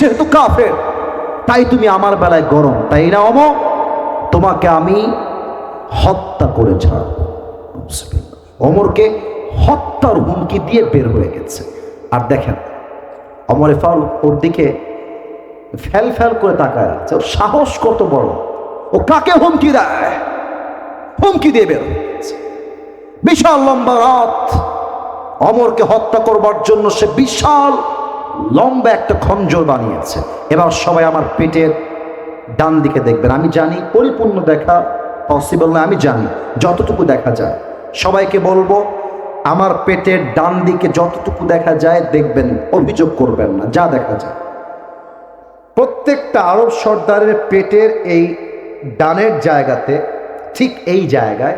যেহেতু কাফের। তাই তুমি আমার বেলায় গরম। তাই না অম তোমাকে আমি হত্যা করে ছাড়ব। অমরকে হত্যার হুমকি দিয়ে বের হয়ে গেছে। আর দেখেন, অমরে ফারুক ওর দিকে ফ্যাল ফ্যাল করে তাকায় আছে। ওর সাহস কত বড়। ও কাকে হুমকি দেয়? হুমকি দিয়ে বের। বিশাল লম্বা রাত। অমরকে হত্যা করবার জন্য সে বিশাল লম্বা একটা খঞ্জর বানিয়েছে। এবার সবাই আমার পেটের ডান দিকে দেখবেন। আমি জানি পরিপূর্ণ দেখা পসিবল না, আমি জানি। যতটুকু দেখা যায়। সবাইকে বলব, আমার পেটের ডান দিকে যতটুকু দেখা যায়, দেখবেন, অভিযোগ করবেন না, যা দেখা যায়। প্রত্যেকটা আরব সর্দারের পেটের এই ডানের জায়গাতে, ঠিক এই জায়গায়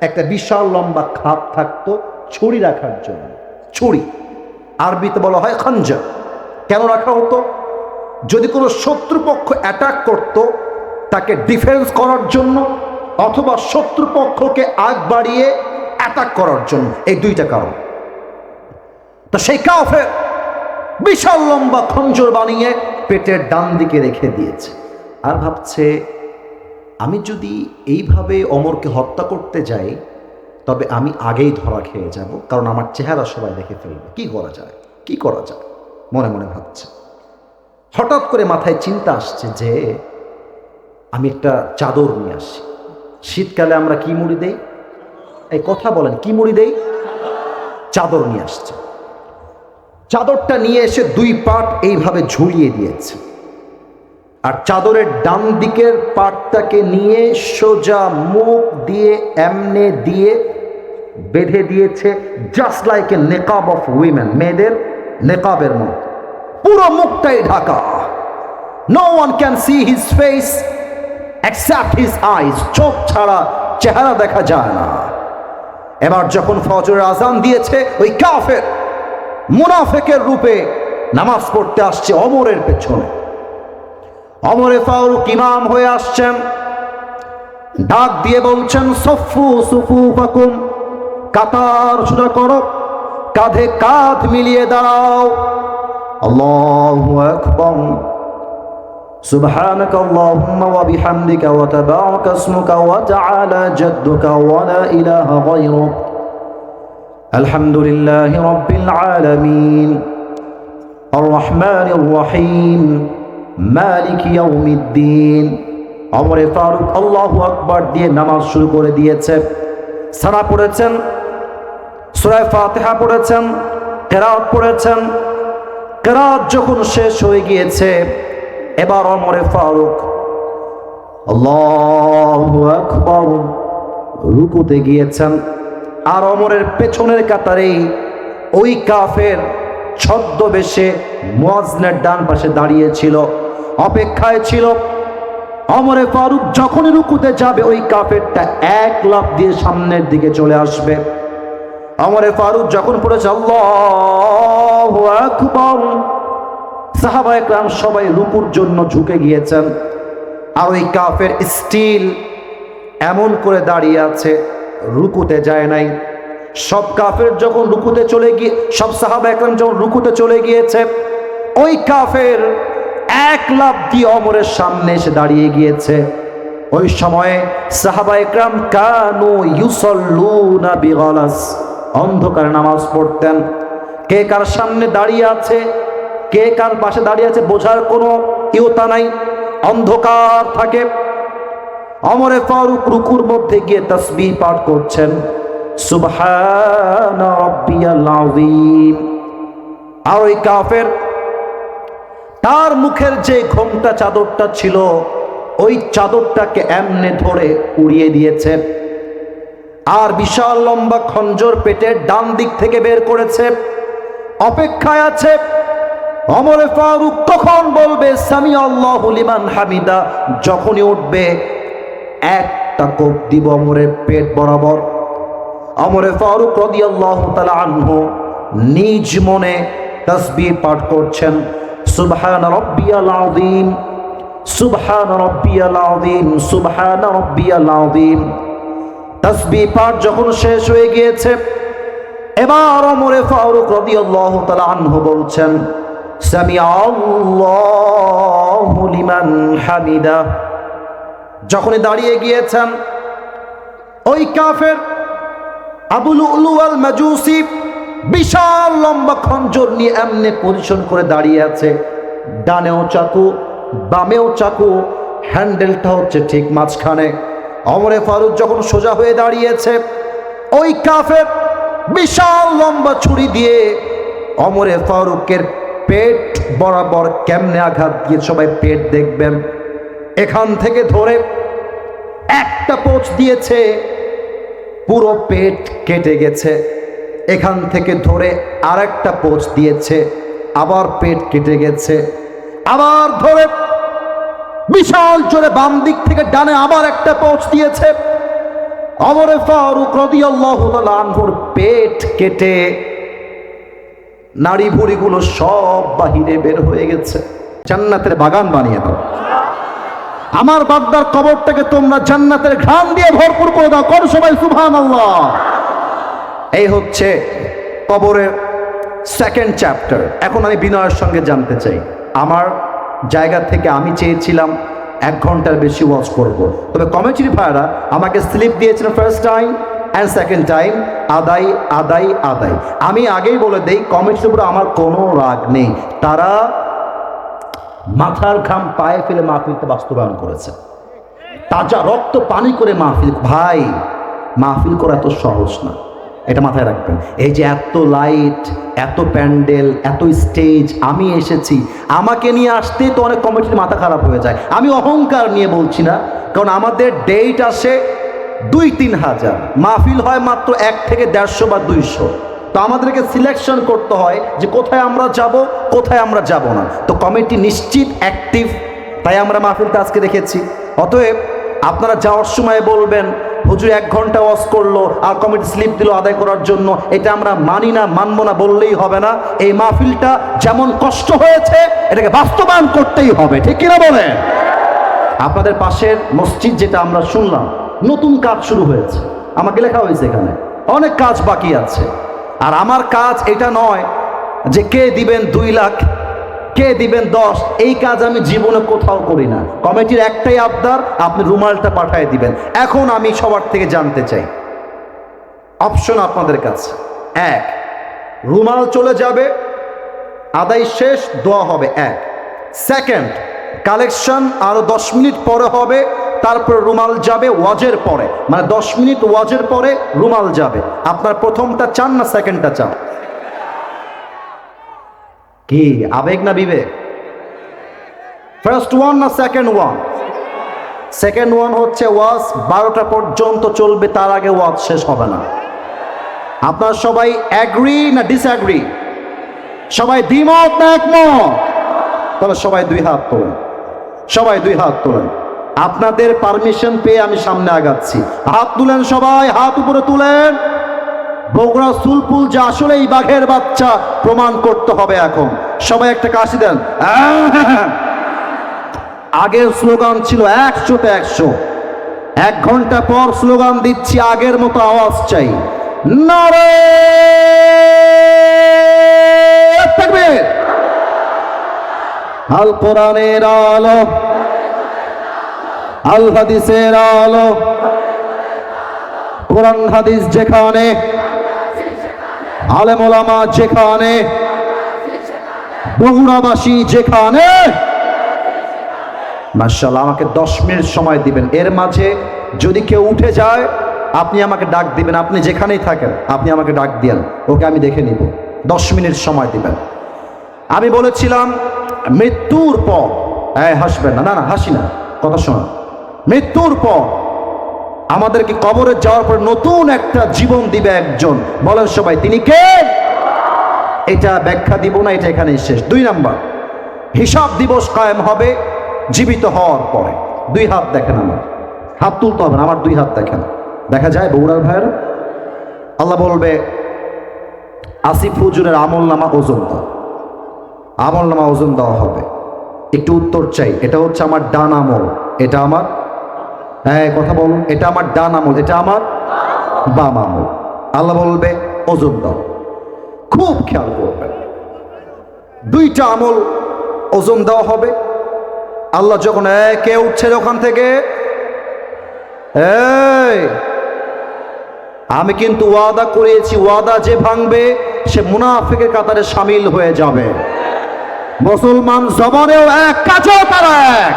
একটা বিশাল লম্বা খাপ থাকতো ছুরি রাখার জন্য। ছুরি। আরবিতে বলা হয় খঞ্জা। কেন রাখা হতো? যদি কোনো শত্রুপক্ষ অ্যাটাক করত, তাকে ডিফেন্স করার জন্য অথবা শত্রুপক্ষকে আগ বাড়িয়ে অ্যাটাক করার জন্য। এই দুইটা কারণ। তো সেই কাফের বিশাল লম্বা খঞ্জর বানিয়ে পেটের ডান দিকে রেখে দিয়েছে। আর ভাবছে, আমি যদি এইভাবে অমরকে হত্যা করতে যাই তবে আমি আগেই ধরা খেয়ে যাব, কারণ আমার চেহারা সবাই দেখে ফেলবে। কি করা যায়? কি করা যায়? মনে মনে ভাবছে। হঠাৎ করে মাথায় চিন্তা আসছে যে আমি একটা চাদর নিয়ে আসি। শীতকালে আমরা কি মুড়ি দেই? এই কথা বলেন, কি মুড়ি দেই? চাদর নিয়ে আসছে। চাদরটা নিয়ে এসে দুই পাট এইভাবে ঝুলিয়ে দিয়েছে। আর চাদরের ডান দিকের পাটটাকে নিয়ে সোজা মুখ দিয়ে, এমনে দিয়ে বেঁধে দিয়েছে জাস্ট লাইক এ নেকাব অফ উইমেন মেয়েদের নেকাবের মতো। পুরো মুখটাই Dhaka. No one can see his face accept his eyes চোখ ছাড়া চেহারা দেখা যায় না। এবার যখন ফজরের আজান দিয়েছে, ওই কাফের মুনাফেকের রূপে নামাজ পড়তে আসছে অমরের পেছনে। অমরে ফারুক ইমাম হয়ে আসছেন। ডাক দিয়ে বলছেন, সফু সুফু ফাকুম কাতার সোজা করো কাঁধে কাঁধ মিলিয়ে দাঁড়াও আল্লাহু আকবার سبحانك اللهم وبحمدك وتبارك اسمك وتعالى جدك ولا إله غيرك الحمد لله رب العالمين الرحمن الرحيم মালিক ইয়াউমিদ্দিন অমরে ফারুক আল্লাহু আকবার দিয়ে নামাজ শুরু করে দিয়েছে সারা পড়েছেন সূরা ফাতেহা পড়েছেন কেরাত পড়েছেন। কেরাত যখন শেষ হয়ে গিয়েছে, এবার অমরে ফারুক রুকুতে গিয়েছেন। আর অমরের পেছনের কাতারেই ওই কাফের ছদ্মবেশে মোয়াজনের ডান পাশে দাঁড়িয়েছিল অপেক্ষায় ছিল। অমরে ফারুক যখনই রুকুতে যাবে, ওই কাফেরটা এক লাফ দিয়ে সামনের দিকে চলে আসবে। অমরে ফারুক যখন পড়েছে, আল্লাহ আকবর। সাহাবা একরাম সবাই রুকুর জন্য ঝুঁকে গিয়েছেন। আর ওই কাফের স্টিল এমন করে দাঁড়িয়ে আছে, রুকুতে যায় নাই। সব কাফের যখন রুকুতে চলে গিয়ে, সব সাহাবা একরাম যখন রুকুতে চলে গিয়েছে, ওই কাফের এক লাভ দিয়ে অমরের সামনে এসে দাঁড়িয়ে গিয়েছে। ওই সময়ে সাহাবা একরাম, কানু ইউসল্লুনা বিগলাস অন্ধকারে নামাজ পড়তেন। কে কার সামনে দাঁড়িয়ে আছে, কে কার পাশে দাঁড়িয়ে আছে বোঝার কোনো ইয়তা নাই। অন্ধকার থাকে। অমরে ফারুক রুকুর মধ্যে গিয়ে তসবিহ পাঠ করছেন। আর ওই কাফের, তার মুখের যে ঘোমটা চাদরটা ছিল, ওই চাদরটাকে এমনে ধরে উড়িয়ে দিয়েছে। আর বিশাল লম্বা খঞ্জর পেটের ডান দিক থেকে বের করেছে। অপেক্ষায় আছে অমরে ফারুক কখন বলবে সামি আল্লাহ লিমান হামিদা যখনই উঠবে, একটা কোপ দিব অমরের পেট বরাবর। অমরে ফারুক রদি আল্লাহ আনহু নিজ মনে তসবিহ পাঠ করছেন, সুবহান রব্বিয়াল আযীম সুবহান রব্বিয়াল আযীম সুবহান রব্বিয়াল আযীম তসবিহ পাঠ যখন শেষ হয়ে গিয়েছে, এবার অমরে ফারুক রাদিয়াল্লাহু তাআলা আনহু বলছেন সামি আল্লাহু লিমান হামিদা। যখনই দাঁড়িয়ে গিয়েছেন, ওই কাফের আবুল উলু আল মাজুসি বিশাল লম্বা খঞ্জর নিয়ে এমনি পজিশন করে দাঁড়িয়ে আছে। ডানেও চাকু, বামেও চাকু, হ্যান্ডেলটা হচ্ছে ঠিক মাঝখানে। অমরে ফারুক যখন সোজা হয়ে দাঁড়িয়েছে, ওই কাফের বিশাল লম্বা ছুরি দিয়ে অমরে ফারুকের পেট বরাবর কেমনে আঘাত দিয়ে সবাই পেট দেখবেন। এখান থেকে ধরে একটা পোচ দিয়েছে, পুরো পেট কেটে গেছে। এখান থেকে ধরে আরেকটা পোচ দিয়েছে, আবার পেট কেটে গেছে। আবার ধরে বিশাল জোরে বাম দিক থেকে ডানে আবার একটা পৌঁছ দিয়েছে। অমরে ফারুক রাদিয়াল্লাহু তাআলা আনহুর পেট কেটে নাড়ি ভুড়িগুলো সব বাহিরে বের হয়ে গেছে। জান্নাতের বাগান বানিয়ে দাও। আমার বাগদার কবরটাকে তোমরা জান্নাতের ঘ্রাণ দিয়ে ভরপুর করে দাও। কর সবাই সুবহান আল্লাহ এই হচ্ছে কবরের সেকেন্ড চ্যাপ্টার এখন আমি বিনয়ের সঙ্গে জানতে চাই। আমার জায়গা থেকে আমি চেয়েছিলাম এক ঘণ্টার বেশি ওয়াচ করব। তবে কমেন্ট্রি ভাইরা আমাকে স্লিপ দিয়েছিলেন first time and second time আদাই আদাই আদাই আমি আগেই বলে দেই কমেন্ট্রির উপরে আমার কোনো রাগ নেই। তারা মাথার ঘাম পায়ে ফেলে মাহফিলতে বাস্তবায়ন করেছে। তাজা রক্ত পানি করে মাহফিল ভাই, মাহফিল করা এত সহজ না। এটা মাথায় রাখবেন। এই যে এত লাইট এত প্যান্ডেল, এত স্টেজ আমি এসেছি। আমাকে নিয়ে আসতে তো অনেক কমিটির মাথা খারাপ হয়ে যায়। আমি অহংকার নিয়ে বলছি না, কারণ আমাদের ডেট আসে দুই তিন হাজার। মাহফিল হয় মাত্র এক থেকে দেড়শো বা দুইশো। তো আমাদেরকে সিলেকশন করতে হয় যে কোথায় আমরা যাব, কোথায় আমরা যাব না। তো কমিটি নিশ্চিত অ্যাক্টিভ তাই আমরা মাহফিলটা আজকে রেখেছি। অতএব আপনারা যাওয়ার সময় বলবেন হুজুর এক ঘণ্টা ওয়াজ করল, আর কমিটি স্লিপ দিল আদায় করার জন্য। এটা আমরা মানি না, মানবো না, বললেই হবে না। এই মাহফিলটা যেমন কষ্ট হয়েছে, এটাকে বাস্তবায়ন করতেই হবে। ঠিক কিনা বলে আপনাদের পাশের মসজিদ যেটা আমরা শুনলাম, নতুন কাজ শুরু হয়েছে। আমাকে লেখা হয়েছে এখানে। অনেক কাজ বাকি আছে। আর আমার কাজ এটা নয় যে কে দিবেন দুই লাখ কে দিবেন দশ? এই কাজ আমি জীবনে কোথাও করি না। কমিটির একটাই আবদার, আপনি রুমালটা পাঠিয়ে দিবেন। এখন আমি সবার থেকে জানতে চাই। অপশন আপনাদের কাছে। এক, রুমাল চলে যাবে, আদায় শেষ, দোয়া হবে। এক সেকেন্ড কালেকশন আরও দশ মিনিট পরে হবে, তারপর রুমাল যাবে ওয়াজের পরে। মানে দশ মিনিট ওয়াজের পরে রুমাল যাবে। আপনার প্রথমটা চান না সেকেন্ডটা চান? কি আবেগ না বিবেক? ফার্স্ট ওয়ান না সেকেন্ড ওয়ান সেকেন্ড ওয়ান হচ্ছে ওয়াজ, বারোটা পর্যন্ত চলবে, তার আগে ওয়াজ শেষ হবে না। আপনার সবাই অ্যাগ্রি না ডিসঅ্যাগ্রি সবাই দ্বিমত না একমত? তাহলে সবাই দুই হাত তোলেন। সবাই দুই হাত তোলেন। আপনাদের পারমিশন পেয়ে আমি সামনে আগাচ্ছি। হাত তুলেন সবাই, হাত উপরে তুলেন। বগুড়া সুলপুল যে আসলে এই বাঘের বাচ্চা প্রমাণ করতে হবে এখন। সবাই একটা কাশি দেন। আগের স্লোগান ছিল একশোতে একশো। এক ঘণ্টা পর স্লোগান দিচ্ছি, আগের মতো আওয়াজ চাই। তাকবীর আল কোরআনের আলো, আল হাদিসের আলো, কোরআন হাদিস যেখানে আলেম যেখানে, বগুড়াবাসী যেখানে মার্শাল্লাহ আমাকে দশ মিনিট সময় দিবেন। এর মাঝে যদি কেউ উঠে যায়, আপনি আমাকে ডাক দিবেন। আপনি যেখানেই থাকেন, আপনি আমাকে ডাক দিয়েন। ওকে আমি দেখে নিব। দশ মিনিট সময় দিবেন। আমি বলেছিলাম, মৃত্যুর পর হ্যাঁ হাসবেন না। না না, হাসি না। কথা শোনা মৃত্যুর পর আমাদেরকে কবরে যাওয়ার পর নতুন একটা জীবন দিবে একজন। বলেন সবাই, তিনি কে? এটা ব্যাখ্যা দিব না, এটা এখানেই শেষ। দুই নাম্বার, হিসাব দিবস কায়েম হবে জীবিত হওয়ার পরে। দুই হাত দেখেন আমার। হাত তুলতে হবে না, আমার দুই হাত দেখেন। দেখা যায় বগুড়ার ভাইয়ের, আল্লাহ বলবে, আসিফ হুজুরের আমল নামা ওজন দাও। আমল নামা ওজন দেওয়া হবে। একটু উত্তর চাই, এটা হচ্ছে আমার ডান আমল, এটা আমার হ্যাঁ কথা বলুন এটা আমার ডান আমল এটা আমার বাম আমল আল্লাহ বলবে, ওজন দাও। খুব খেয়াল করবেন দুইটা আমল ওজন দেওয়া হবে। আল্লাহ যখন একে উঠছে ওখান থেকে আমি কিন্তু ওয়াদা করেছি, ওয়াদা যে ভাঙবে, সে মুনাফিকের কাতারে সামিল হয়ে যাবে। মুসলমান জবানেও এক, কাজও তারা এক।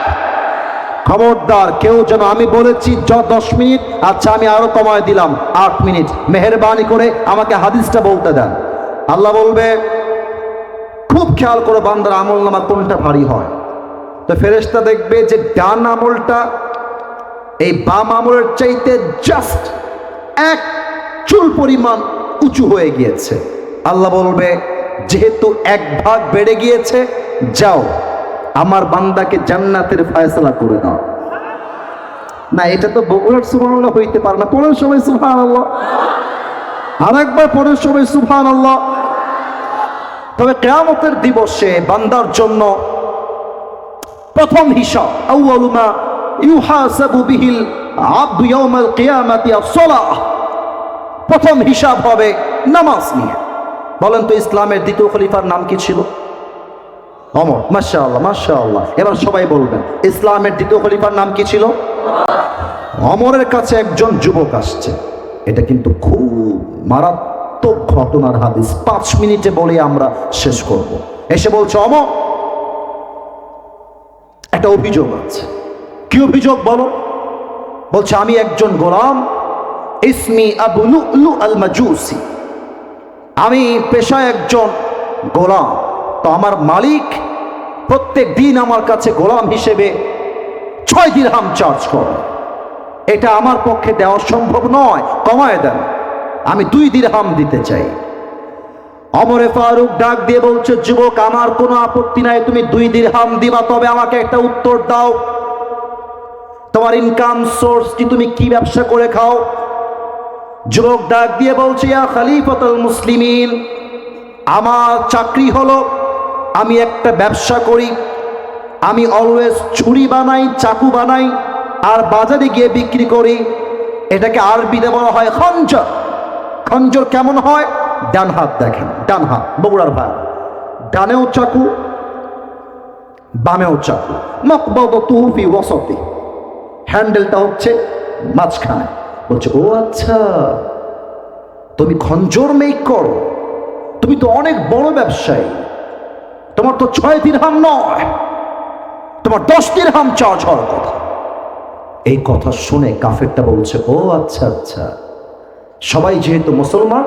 খবরদার, কেউ যেন আমি বলেছি দশ মিনিট আচ্ছা আমি আরও কমায় দিলাম, আট মিনিট। মেহরবানি করে আমাকে হাদিসটা বলতে দেন। আল্লাহ বলবে, খুব খেয়াল করে বান্দার আমল নামা কোনটা ভারী হয়। তো ফেরেশতা দেখবে যে ডান আমলটা এই বাম আমলের চাইতে জাস্ট এক চুল পরিমাণ উঁচু হয়ে গিয়েছে। আল্লাহ বলবে, যেহেতু এক ভাগ বেড়ে গিয়েছে, যাও। আমার বান্দাকে জান্নাতের ফয়সলা করে দাও। না, এটা তো বগুড়ার সুবহানাল্লাহ হইতে পারে না। পরের সময় সুফান সুবহানাল্লাহ। আরেকবার পরের সময় সুবহানাল্লাহ। তবে কেয়ামতের দিবসে বান্দার জন্য প্রথম হিসাব, আউয়ালু মা ইউহাসাবু বিহিল আবদু ইয়াউমাল কিয়ামাতি আস-সালাহ। প্রথম হিসাব হবে নামাজ নিয়ে। বলেন তো ইসলামের দ্বিতীয় খলিফার নাম কি ছিল? অমর। মাশাআল্লাহ মাশাআল্লাহ। এবার সবাই বলবেন, ইসলামের দ্বিতীয় খলিফার নাম কি ছিল? অমরের কাছে একজন যুবক আসছে। এটা কিন্তু খুব মারাত্মক ঘটনার হাদিস। পাঁচ মিনিটে বলে আমরা শেষ করব। এসে বলছে, অমর, একটা অভিযোগ আছে। কি অভিযোগ বলো? বলছে, আমি একজন গোলাম, ইসমি আবু লুলু আল মাজুসি আমি পেশায় একজন গোলাম। তো আমার মালিক প্রত্যেক দিন আমার কাছে গোলাম হিসেবে ছয় দিরহাম চার্জ করে। এটা আমার পক্ষে দেওয়া সম্ভব নয়। কমায় দেন আমি দুই দিরহাম দিতে চাই। অমরে ফারুক ডাক দিয়ে বলছে, যুবক, আমার কোনো আপত্তি নাই, তুমি দুই দিরহাম দিবা, তবে আমাকে একটা উত্তর দাও। তোমার ইনকাম সোর্স কি, তুমি কি ব্যবসা করে খাও? যুবক ডাক দিয়ে বলছে, ইয়া খালিফাতুল মুসলিমিন, আমার চাকরি হলো আমি একটা ব্যবসা করি, আমি অলওয়েজ ছুরি বানাই, চাকু বানাই, আর বাজারে গিয়ে বিক্রি করি। এটাকে আরবিতে বলা হয় খঞ্জর। খঞ্জর কেমন হয়? ডান হাত দেখেন, ডান হাত, বগুড়ার ভাই ডানেও চাকু, বামেও চাকু। মকবতুহু ফি ওয়াসাতি। হ্যান্ডেলটা হচ্ছে মাঝখানে। বলছে, ও আচ্ছা তুমি খঞ্জর মেক করো তুমি তো অনেক বড় ব্যবসায়ী। তোমার তো ছয় দিরহাম নয়, তোমার দশ দিরহাম চার্জ হওয়ার কথা। এই কথা শুনে কাফেরটা বলছে, ও আচ্ছা আচ্ছা সবাই যেহেতু মুসলমান,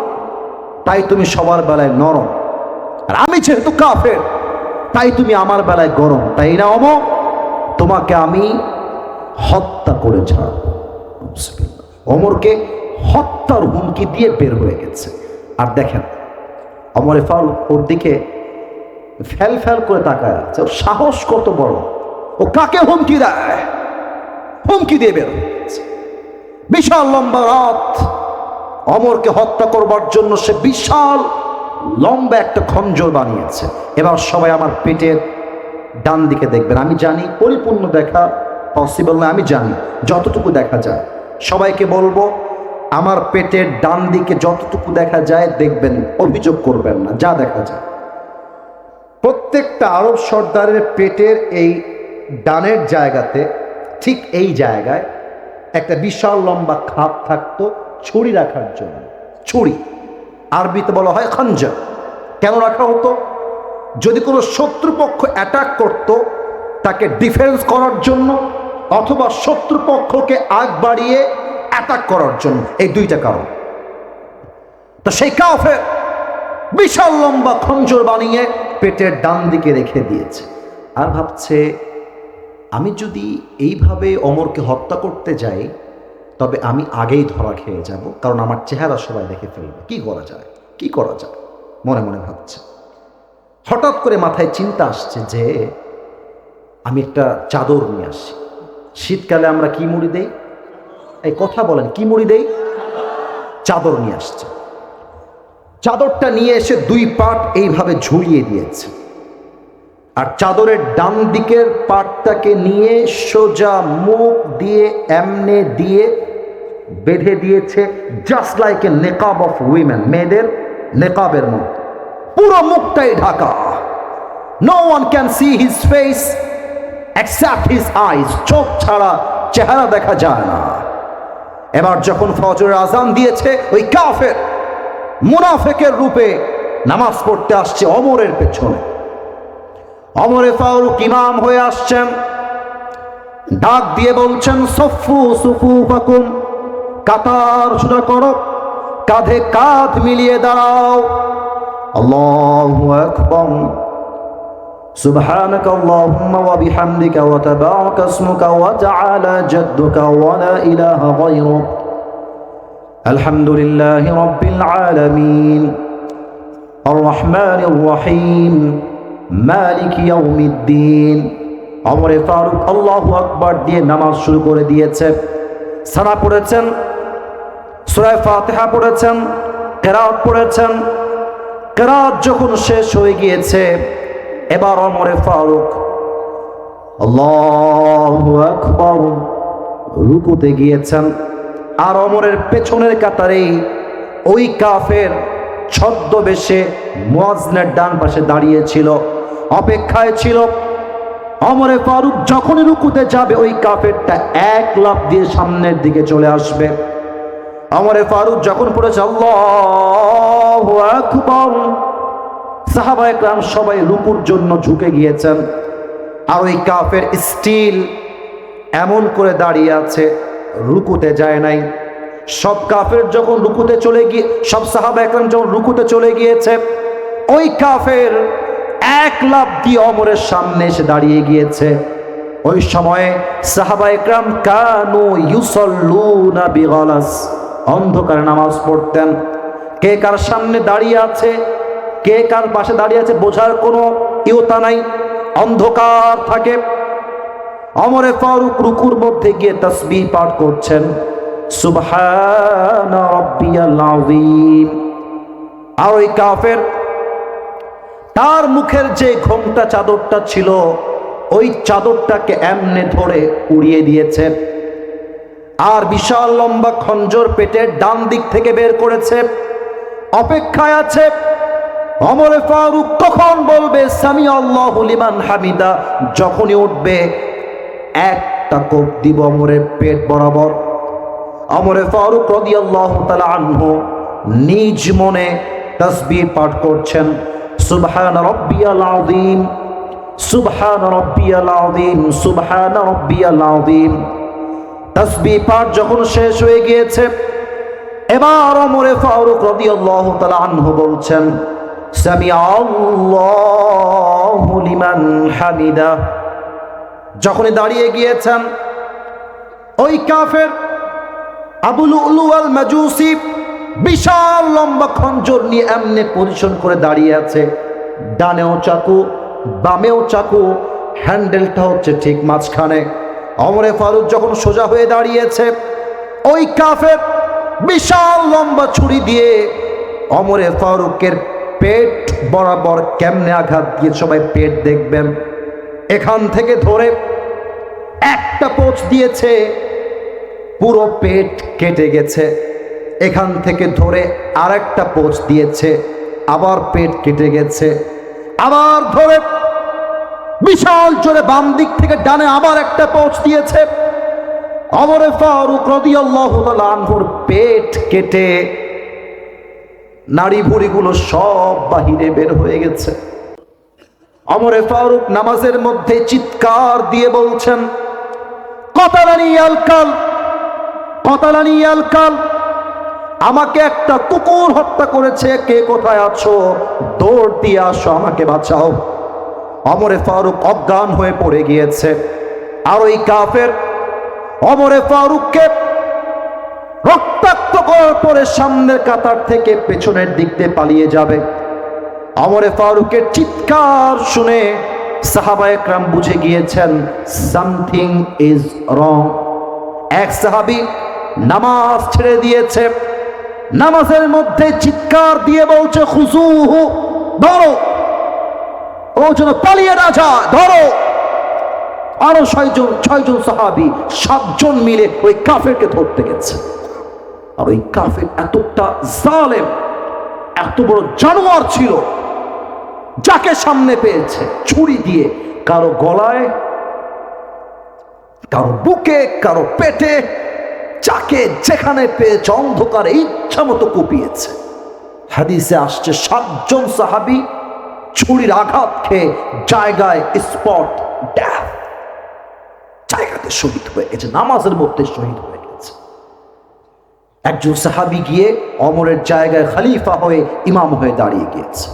তাই তুমি সবার বেলায় নরম। আর আমি যেহেতু কাফের, তাই তুমি আমার বেলায় গরম। তাই না অম তোমাকে আমি হত্যা করে অমরকে হত্যার হুমকি দিয়ে বের হয়ে গেছে। আর দেখেন, অমরে ফারুক ওর দিকে ফ্যাল ফ্যাল করে তাকায় আছে। ওর সাহস কত বড়। ও কাকে হুমকি দেয়? হুমকি দিয়ে বের বিশাল লম্বা রাত। অমরকে হত্যা করবার জন্য সে বিশাল লম্বা একটা খঞ্জর বানিয়েছে। এবার সবাই আমার পেটের ডান দিকে দেখবেন। আমি জানি, পরিপূর্ণ দেখা পসিবল না, আমি জানি। যতটুকু দেখা যায়। সবাইকে বলব, আমার পেটের ডান দিকে যতটুকু দেখা যায়, দেখবেন, অভিযোগ করবেন না। যা দেখা যায়। প্রত্যেকটা আরব সর্দারের পেটের এই ডানের জায়গাতে, ঠিক এই জায়গায় একটা বিশাল লম্বা খাপ থাকতো ছুরি রাখার জন্য। ছুরি। আরবিতে বলা হয় খঞ্জা। কেন রাখা হতো? যদি কোনো শত্রুপক্ষ অ্যাটাক করত তাকে ডিফেন্স করার জন্য অথবা শত্রুপক্ষকে আগ বাড়িয়ে অ্যাটাক করার জন্য। এই দুইটা কারণ। তো সেই কাফে বিশাল লম্বা খঞ্জর বানিয়ে পেটের ডান দিকে রেখে দিয়েছে। আর ভাবছে, আমি যদি এইভাবে অমরকে হত্যা করতে যাই, তবে আমি আগেই ধরা খেয়ে যাব, কারণ আমার চেহারা সবাই দেখে ফেলবে। কি করা যায়? কি করা যায়? মনে মনে ভাবছে। হঠাৎ করে মাথায় চিন্তা আসছে যে, আমি একটা চাদর নিয়ে আসি। শীতকালে আমরা কি মুড়ি দেই? এই কথা বলেন, কি মুড়ি দেই? চাদর নিয়ে আসছে। চাদরটা নিয়ে এসে দুই পাট এইভাবে ঝুলিয়ে দিয়েছে। আর চাদরের ডান দিকের পাটটাকে নিয়ে সোজা মুখ দিয়ে এমনে দিয়ে বেঁধে দিয়েছে জাস্ট লাইক এ নেকাব অফ উইমেন মেয়েদের নেকাবের মতো। পুরো মুখটাই Dhaka. No one can see his face accept his eyes চোখ ছাড়া চেহারা দেখা যায় না। এবার যখন ফজরের আজান দিয়েছে, ওই কাফের মুনাফেকের রূপে নামাজ পড়তে আসছে অমরের পেছনে অমরে ফারুক ইমাম হয়ে আসছেন ডাক দিয়ে বলছেন সফু সুফু ফাকুম কাতার সোজা করো কাঁধে কাঁধ মিলিয়ে দাঁড়াও আল্লাহু আকবার سبحانك اللهم وبحمدك وتبارك اسمك وتعالى جدك ولا إله غيرك الحمد لله رب العالمين الرحمن الرحيم مالك يوم الدين অমরে ফারুক আল্লাহ আকবার দিয়ে নামাজ শুরু করে দিয়েছে সানা পড়েছেন সুরায় ফাতেহা পড়েছেন কেরাত পড়েছেন কেরাত যখন শেষ হয়ে গিয়েছে এবার অমরে ফারুক আল্লাহ আকবর রুকুতে গিয়েছেন আর অমরের পেছনের কাতারেই ওই কাফের ছদ্মবেশে মোয়াজনের ডান পাশে দাঁড়িয়েছিল। অপেক্ষায় ছিল অমরে ফারুক, যখনই রুকুতে যাবে ওই কাফেরটা এক লাফ দিয়ে সামনের দিকে চলে আসবে। অমরে ফারুক যখন পড়েছে আকবর! সাহাবা একরাম সবাই রুকুর জন্য ঝুঁকে গিয়েছেন। আর ওই কাফের স্টিল এমন করে দাঁড়িয়ে আছে। রুকুতে যায় নাই। সব কাফের যখন রুকুতে চলে গিয়ে, সব সাহাবা একরাম যখন রুকুতে চলে গিয়েছে, ওই কাফের এক লাভ দিয়ে অমরের সামনে এসে দাঁড়িয়ে গিয়েছে। ওই সময়ে সাহাবা একরাম কানু ইউসল্লুনা বিগলাস, অন্ধকারে নামাজ পড়তেন। কে কার সামনে দাঁড়িয়ে আছে, কে কার পাশে দাঁড়িয়ে আছে, বোঝার কোনো ইয়তা নাই। অন্ধকার থাকে। অমরে ফারুক রুকুর মধ্যে গিয়ে তসবিহ পাঠ করছেন। আর ওই কাফের তার মুখের যে ঘোমটা চাদরটা ছিল, ওই চাদরটাকে এমনে ধরে উড়িয়ে দিয়েছে। আর বিশাল লম্বা খঞ্জর পেটের ডান দিক থেকে বের করেছে। অপেক্ষায় আছে অমরে ফারুক কখন বলবে সামি আল্লাহ হামিদা। যখনই উঠবে একটা কোপ দিব অমরের পেট বরাবর। অমরে ফারুক রদি আল্লাহ তালা আনহু নিজ মনে তসবির পাঠ করছেন, সুবহান রব্বিয়াল আযীম, সুবহান রব্বিয়াল আযীম, সুবহান রব্বিয়াল আযীম। তসবি পাঠ যখন শেষ হয়ে গিয়েছে, এবার অমরে ফারুক রাদিয়াল্লাহু তাআলা আনহু বলছেন সামি আল্লাহু লিমান হামিদা। যখনই দাঁড়িয়ে গিয়েছেন, ওই কাফের আবুল উলুয়াল মাজুসি বিশাল লম্বা খঞ্জর নিয়ে এমনি পজিশন করে দাঁড়িয়ে আছে। ডানেও চাকু, বামেও চাকু, হ্যান্ডেলটা হচ্ছে ঠিক মাঝখানে। অমরে ফারুক যখন সোজা হয়ে দাঁড়িয়েছে, ওই কাফের বিশাল লম্বা ছুরি দিয়ে অমরে ফারুকের পেট বরাবর কেমনে আঘাত দিয়ে সবাই পেট দেখবেন। এখান থেকে ধরে একটা পোচ দিয়েছে, পুরো পেট কেটে গেছে। এখান থেকে ধরে আরেকটা পোচ দিয়েছে, আবার পেট কেটে গেছে। আবার ধরে বিশাল জোরে বাম দিক থেকে ডানে আবার একটা পোচ দিয়েছে। অমরে ফারুক রাদিয়াল্লাহু তাআলা আনহুর পেট কেটে নাড়ি ভুড়িগুলো সব বাহিরে বের হয়ে গেছে। অমরে ফারুক নামাজের মধ্যে চিৎকার দিয়ে বলছেন, কতালানি আলকাল কতালানি আলকাল আমাকে একটা কুকুর হত্যা করেছে, কে কোথায় আছো? দৌড় দিয়ে আসো, আমাকে বাঁচাও। অমরে ফারুক অজ্ঞান হয়ে পড়ে গিয়েছে। আর ওই কাফের অমরে ফারুককে রক্তাক্ত করার পরে সামনের কাতার থেকে পেছনের দিক দিয়ে পালিয়ে যাবে। অমরে ফারুকের চিৎকার শুনে সাহাবা একরাম বুঝে গিয়েছেন সামথিং ইজ রং এক সাহাবি নামাজ ছেড়ে দিয়েছে, নামাজের মধ্যে চিৎকার দিয়ে বলছে খুজুহু ধরো। ও যেন পালিয়ে না যায় ধরো। আরও ছয়জন ছয়জন সাহাবি সাতজন মিলে ওই কাফেরকে ধরতে গেছে। আর ওই কাফের এতটা জালেম, এত বড় জানোয়ার ছিল যাকে সামনে পেয়েছে, ছুরি দিয়ে কারও গলায়, কারও বুকে, কারও পেটে, যাকে যেখানে পেয়েছে, অন্ধকারে ইচ্ছা মতো কুপিয়েছে। হাদিসে আসছে, সাতজন সাহাবি ছুরির আঘাত খেয়ে জায়গায় স্পট ড্যাথ জায়গাতে শহীদ হয়ে গেছে, নামাজের মধ্যে শহীদ হয়ে গেছে। একজন সাহাবি গিয়ে অমরের জায়গায় খালিফা হয়ে ইমাম হয়ে দাঁড়িয়ে গিয়েছে।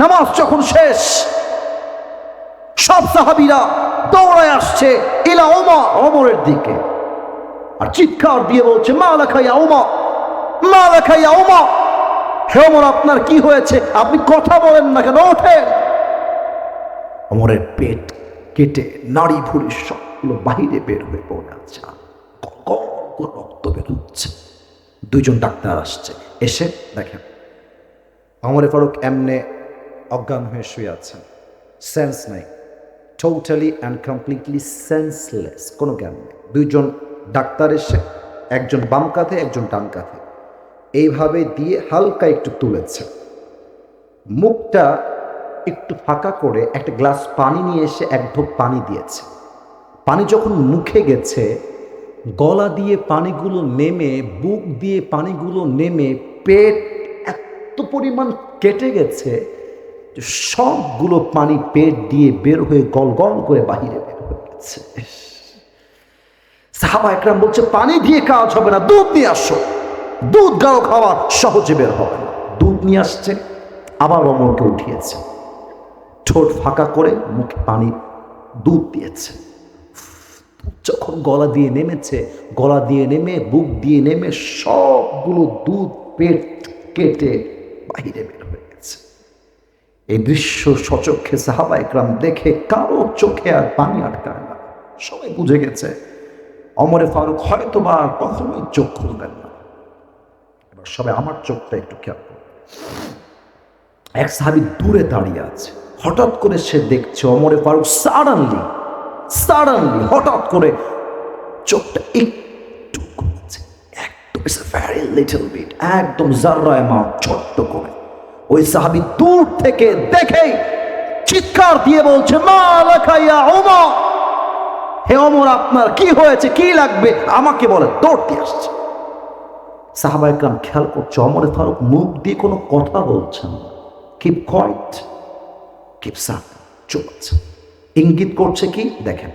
নামাজ যখন শেষ, সব সাহাবিরা দৌড়ায় আসছে ইলা ওমা অমরের দিকে। আর চিৎকার দিয়ে বলছে, মা লেখাইয়া ওমা, মা লেখাইয়া ওমা। হে অমর আপনার কি হয়েছে? আপনি কথা বলেন না কেন? ওঠে অমরের পেট কেটে নাড়ি ভুড়ি সবগুলো বাহিরে বের হয়ে পড়ে আছে। রক্ত বেরোচ্ছে দুইজন ডাক্তার আসছে। এসে দেখেন আমরে ফারুক এমনে অজ্ঞান হয়ে শুয়ে আছেন। সেন্স নাই। টোটালি অ্যান্ড কমপ্লিটলি সেন্সলেস কোনো জ্ঞান নেই। দুইজন ডাক্তার এসে, একজন বাম কাঁধে, একজন ডান কাঁধে। এইভাবে দিয়ে হালকা একটু তুলেছে। মুখটা একটু ফাঁকা করে একটা গ্লাস পানি নিয়ে এসে এক ঢোক পানি দিয়েছে। পানি যখন মুখে গেছে, গলা দিয়ে পানিগুলো নেমে, বুক দিয়ে পানিগুলো নেমে, পেট এত পরিমাণ কেটে গেছে সবগুলো পানি পেট দিয়ে বের হয়ে গল গল করে বাহিরে বের হয়ে গেছে। সাহাবা একরাম বলছে, পানি দিয়ে কাজ হবে না, দুধ নিয়ে আসো। দুধ গাও খাওয়া সহজে বের হবে দুধ নিয়ে আসছে, আবার অমরকে উঠিয়েছে। ঠোঁট ফাঁকা করে মুখে পানি, দুধ দিয়েছে। যখন গলা দিয়ে নেমেছে, গলা দিয়ে নেমে, বুক দিয়ে নেমে, সবগুলো দুধ পেট কেটে বাহিরে বের এই দৃশ্য সচক্ষে সাহাবা একরাম দেখে কারও চোখে আর পানি আটকায় না। সবাই বুঝে গেছে, অমরে ফারুক হয়তো বা কখনোই চোখ খুলবেন না। এবার সবাই আমার চোখটা একটু খেয়াল করবে এক সাহাবি দূরে দাঁড়িয়ে আছে। হঠাৎ করে সে দেখছে অমরে ফারুক সাডানলি সাডানলি হঠাৎ করে চোখটা একটু খুলেছে, একদম ইটস ভ্যারি লিটল বিট একদম জাররা অ্যামাউন্ট ছোট্ট করে। ওই সাহাবি দূর থেকে দেখেই চিৎকার দিয়ে বলছে, মা লাখাইয়া ওমা হে অমর আপনার কি হয়েছে? কি লাগবে? আমাকে বলে দৌড়তে আসছে। সাহাবা একরাম খেয়াল করছে অমরে ফারুক মুখ দিয়ে কোনো কথা বলছেন কিপ কোয়াইট কিপ সাপ চুপ আছে ইঙ্গিত করছে কি? দেখেন,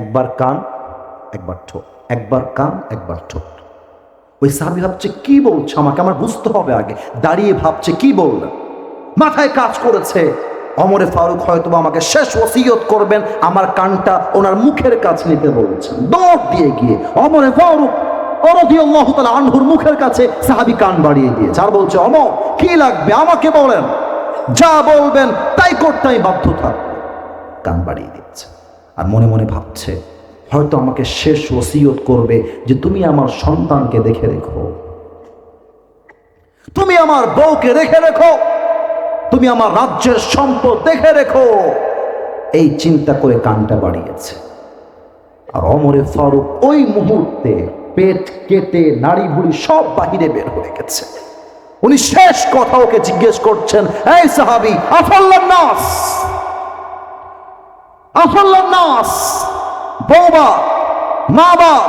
একবার কান, একবার ঠোঁট, একবার কান, একবার ঠোঁট। ওই সাহাবি ভাবছে, কি বলছে আমাকে? আমার বুঝতে হবে আগে। দাঁড়িয়ে ভাবছে, কি বলবে? মাথায় কাজ করেছে। অমরে ফারুক হয়তো আমাকে শেষ ওসিয়ত করবেন, আমার কানটা ওনার মুখের কাছে নিতে বলছেন দৌড় দিয়ে গিয়ে অমরে ফারুক অরদি আল্লাহ তালা আনহুর মুখের কাছে সাহাবি কান বাড়িয়ে দিয়েছে আর বলছে, অমর, কি লাগবে? আমাকে বলেন। যা বলবেন, তাই করতে আমি বাধ্য থাকব। কান বাড়িয়ে দিচ্ছে। আর মনে মনে ভাবছে হয়তো আমাকে শেষ ওসিয়ত করবে যে তুমি আমার সন্তানকে দেখে রেখো। তুমি আমার বউকে রেখে রেখো। তুমি আমার রাজ্যের সম্পদ দেখে রেখো। এই চিন্তা করে কানটা বাড়িয়েছে। আর অমরে ফারুক ওই মুহূর্তে পেট কেটে, নাড়ি ভুড়ি সব বাহিরে বের হয়ে গেছে। উনি শেষ কথা ওকে জিজ্ঞেস করছেন, এই সাহাবি আফাল্লান নাস। নাস বৌবা মা বাপ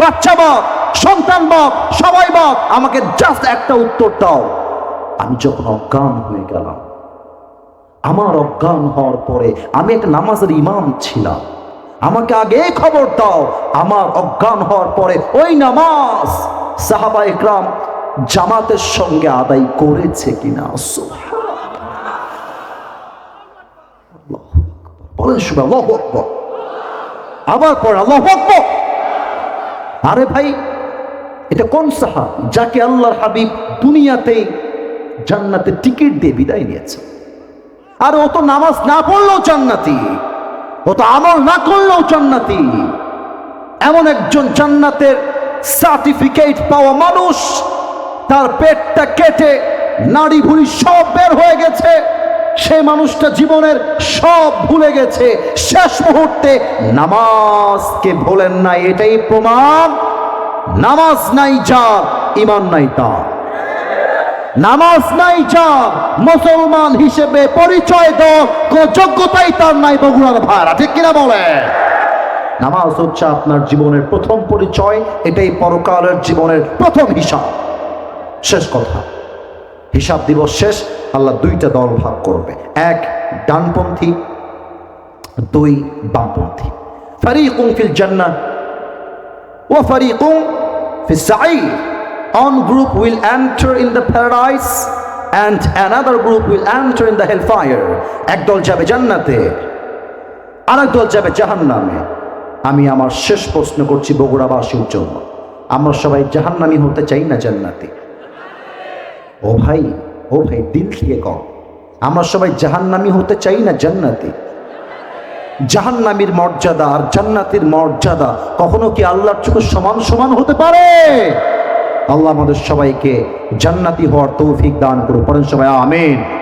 বাচ্চা বাপ সন্তান বাপ সবাই বাপ আমাকে জাস্ট একটা উত্তর দাও। আমি যখন অজ্ঞান হয়ে গেলাম, আমার অজ্ঞান হওয়ার পরে আমি একটা নামাজের ইমাম ছিলাম। আমাকে আগে খবর দাও, আমার অজ্ঞান হওয়ার পরে ওই নামাজ সাহাবা একরাম জামাতের সঙ্গে আদায় করেছে কিনা। বলেন শুভ আবার পড়ে, আল্লাহ আরে ভাই, এটা কোন সাহাব যাকে আল্লাহর হাবিব দুনিয়াতে জান্নাতে টিকিট দিয়ে বিদায় নিয়েছে। আর ও তো নামাজ না পড়লেও জান্নাতি। ও তো আমল না করলেও জান্নাতি। এমন একজন জান্নাতের সার্টিফিকেট পাওয়া মানুষ, তার পেটটা কেটে নাড়ি ভুড়ি সব বের হয়ে গেছে। সে মানুষটা জীবনের সব ভুলে গেছে। শেষ মুহূর্তে নামাজকে ভোলেন না এটাই প্রমাণ। নামাজ নাই যা ইমান নাই তা নামাজ নাই যা মুসলমান হিসেবে পরিচয় দাও কোন যোগ্যতাই তার নাই বগুড়ার ভাড়া, ঠিক কিনা বলে? নামাজ হচ্ছে আপনার জীবনের প্রথম পরিচয়, এটাই পরকালের জীবনের প্রথম হিসাব। শেষ কথা। হিসাব দিবস শেষ, আল্লাহ দুইটা দল ভাগ করবে। এক ডানপন্থী, দুই বামপন্থী। ফারিকুম ফিল জান্নাহ ওয়া ফারিকুম ফিস সাঈর one group will enter in the paradise and another group will enter in the hellfire. একদল যাবে জান্নাতে, আরেক দল যাবে জাহান্নামে। আমি আমার শেষ প্রশ্ন করছি বগুড়াবাসীর জন্য আমরা সবাই জাহান্নামি হতে চাই না জান্নাতি? ও ভাই ও ভাই, দিল থেকে কম। আমরা সবাই জাহান্নামি হতে চাই না জান্নাতি? জাহান্নামীর মর্যাদা আর জান্নাতির মর্যাদা কখনো কি আল্লাহর চোখে সমান সমান হতে পারে? আল্লাহ আমাদের সবাইকে জান্নাতি হওয়ার তৌফিক দান করুন পরেন সবাই, আমিন।